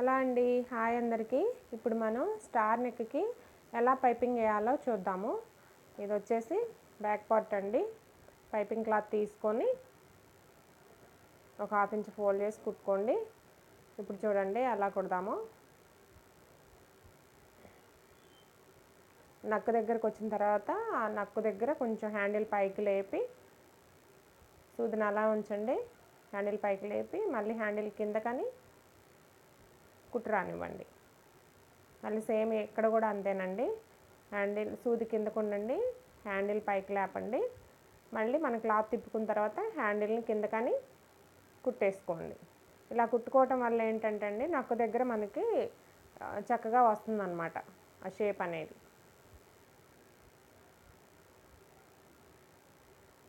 Hello అండి. Hi అందరికీ. ఇప్పుడు మనం స్టార్ నెక్కి ఎలా పైపింగ్ వేయాలో చూద్దాము. ఇది వచ్చేసి బ్యాక్ పార్ట్ అండి. పైపింగ్ క్లాత్ తీసుకొని ఒక హాఫ్ ఇంచ్ ఫోల్డ్ చేసి కుట్టుకోండి. ఇప్పుడు చూడండి ఎలా కుడదాము నక్కు దగ్గరకు వచ్చిన తర్వాత ఆ నక్కు దగ్గర కొంచెం హ్యాండిల్ పైకి లేపి సూదిని అలా ఉంచండి. హ్యాండిల్ పైకి లేపి మళ్ళీ హ్యాండిల్ కింద కానీ రానివ్వండి మళ్ళీ సేమ్ ఇక్కడ కూడా అంతేనండి. హ్యాండిల్ సూది కిందకు ఉండండి హ్యాండిల్ పైకి లేపండి. మళ్ళీ మన క్లాత్ తిప్పుకున్న తర్వాత హ్యాండిల్ని కింద కానీ కుట్టేసుకోండి. ఇలా కుట్టుకోవటం వల్ల ఏంటంటే అండి నక్కు దగ్గర మనకి చక్కగా వస్తుందన్నమాట ఆ షేప్ అనేది.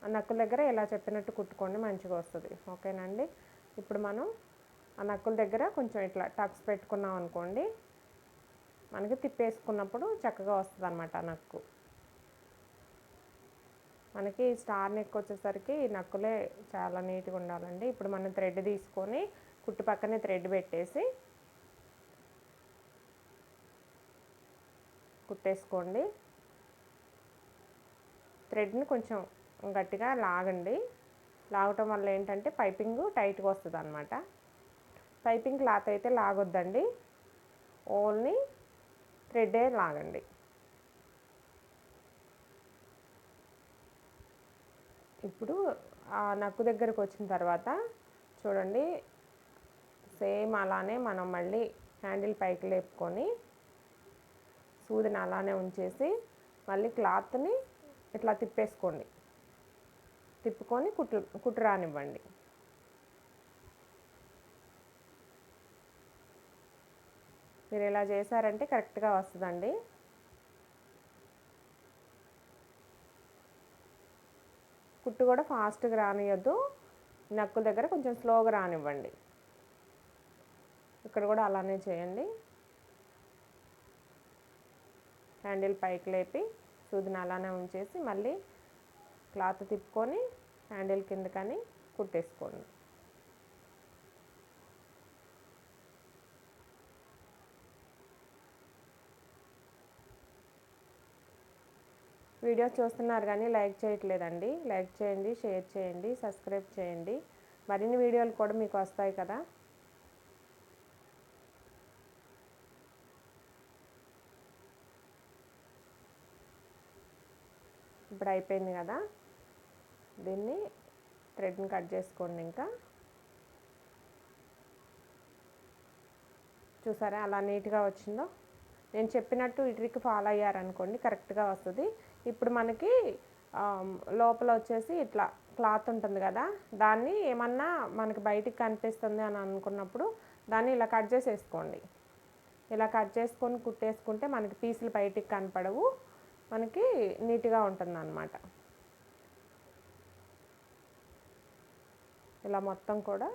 ఆ నక్కుల దగ్గర ఇలా చెప్పినట్టు కుట్టుకోండి మంచిగా వస్తుంది. ఓకేనండి? ఇప్పుడు మనం ఆ నక్కుల దగ్గర కొంచెం ఇట్లా టక్స్ పెట్టుకున్నాం అనుకోండి మనకి తిప్పేసుకున్నప్పుడు చక్కగా వస్తుంది అనమాట ఆ నక్కు. మనకి స్టార్ నెక్ వచ్చేసరికి నక్కులే చాలా నీట్గా ఉండాలండి. ఇప్పుడు మనం థ్రెడ్ తీసుకొని కుట్టు పక్కనే థ్రెడ్ పెట్టేసి కుట్టేసుకోండి. థ్రెడ్ని కొంచెం గట్టిగా లాగండి. లాగటం వల్ల ఏంటంటే పైపింగ్ టైట్గా వస్తుంది అనమాట పైపింగ్ క్లాత్ అయితే లాగొద్దండి. ఓన్లీ థ్రెడ్డే లాగండి. ఇప్పుడు ఆ నక్కు దగ్గరకు వచ్చిన తర్వాత చూడండి సేమ్ అలానే మనం మళ్ళీ హ్యాండిల్ పైకి లేపుకొని సూదిని అలానే ఉంచేసి మళ్ళీ క్లాత్ని ఇట్లా తిప్పేసుకోండి. తిప్పుకొని కుట్టు కుట్టు రానివ్వండి. మీరు ఇలా చేశారంటే కరెక్ట్గా వస్తుందండి. కుట్టు కూడా ఫాస్ట్గా రానియద్దు. నక్కుల దగ్గర కొంచెం స్లోగా రానివ్వండి. ఇక్కడ కూడా అలానే చేయండి. హ్యాండిల్ పైకి లేపి సూదిని అలానే ఉంచేసి మళ్ళీ క్లాత్ తిప్పుకొని హ్యాండిల్ కిందకని కుట్టేసుకోండి. వీడియో చూస్తున్నారు కానీ లైక్ చేయట్లేదండి. లైక్ చేయండి షేర్ చేయండి సబ్స్క్రైబ్ చేయండి. మరిన్ని వీడియోలు కూడా మీకు వస్తాయి కదా. ఇప్పుడు అయిపోయింది కదా. దీన్ని థ్రెడ్ని కట్ చేసుకోండి ఇంకా. చూసారా? అలా నీట్గా వచ్చిందో? నేను చెప్పినట్టు ఈ ట్రిక్ ఫాలో అయ్యారనుకోండి కరెక్ట్గా వస్తుంది. ఇప్పుడు మనకి లోపల వచ్చేసి ఇట్లా క్లాత్ ఉంటుంది కదా దాన్ని ఏమన్నా మనకి బయటికి కనిపిస్తుంది అని అనుకున్నప్పుడు దాన్ని ఇలా కట్ చేసేసుకోండి. ఇలా కట్ చేసుకొని కుట్టేసుకుంటే మనకి పీసులు బయటికి కనపడవు మనకి నీట్గా ఉంటుంది అన్నమాట ఇలా మొత్తం కూడా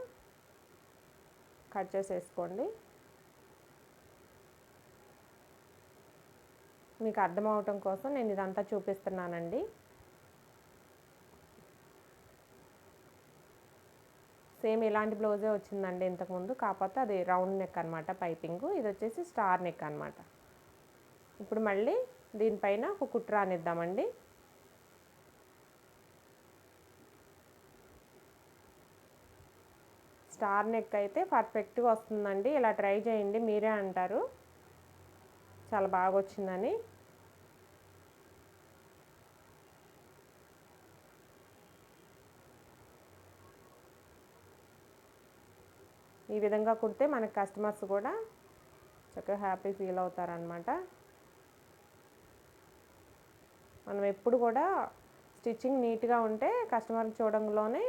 కట్ చేసేసుకోండి. మీకు అర్థమవటం కోసం నేను ఇదంతా చూపిస్తున్నానండి. సేమ్ ఇలాంటి బ్లౌజే వచ్చిందండి ఇంతకుముందు. కాకపోతే అది రౌండ్ నెక్ అనమాట పైపింగ్. ఇది వచ్చేసి స్టార్ నెక్ అనమాట ఇప్పుడు మళ్ళీ దీనిపైన ఒక కుట్ర అనిద్దామండి స్టార్ నెక్ అయితే పర్ఫెక్ట్గా వస్తుందండి. ఇలా ట్రై చేయండి మీరే అంటారు. చాలా బాగా వచ్చిందని ఈ విధంగా కుడితే మనకి కస్టమర్స్ కూడా చక్కగా హ్యాపీ ఫీల్ అవుతారనమాట మనం ఎప్పుడు కూడా స్టిచ్చింగ్ నీట్గా ఉంటే కస్టమర్ చూడంలోనే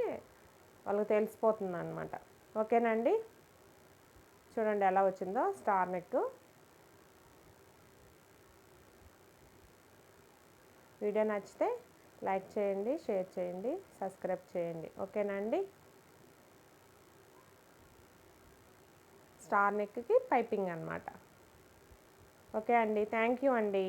వాళ్ళకి తెలిసిపోతుంది అనమాట ఓకేనండి? చూడండి ఎలా వచ్చిందో స్టార్ నెక్ వీడియో నచ్చితే లైక్ చేయండి షేర్ చేయండి సబ్స్క్రైబ్ చేయండి. ఓకేనండి స్టార్ నెక్కి పైపింగ్ అనమాట ఓకే అండి. థ్యాంక్ యూ అండి.